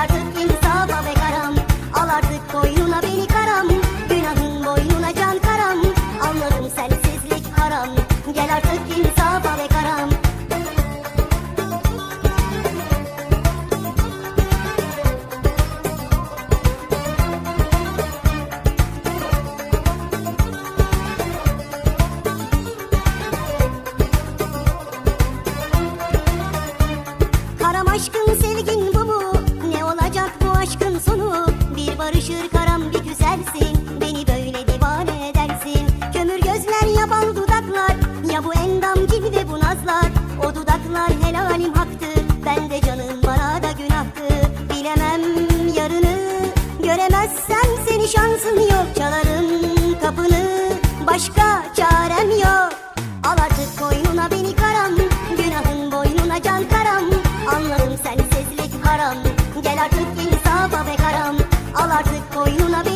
artık insafa be karam. Al artık koynuna beni karam. Günahın boynuna can karam. Anladım sensizlik haram. Gel artık insafa be karam. Aşkın sevgin O dudaklar helalim haktır Ben de canım bana da günahtır Bilemem yarını Göremezsem seni şansım yok. Çalarım kapını Başka çarem yok. Al artık koynuna beni karam Günahın boynuna can karam. Anlarım sensizlik haram. Gel artık insafa be karam. Al artık koynuna beni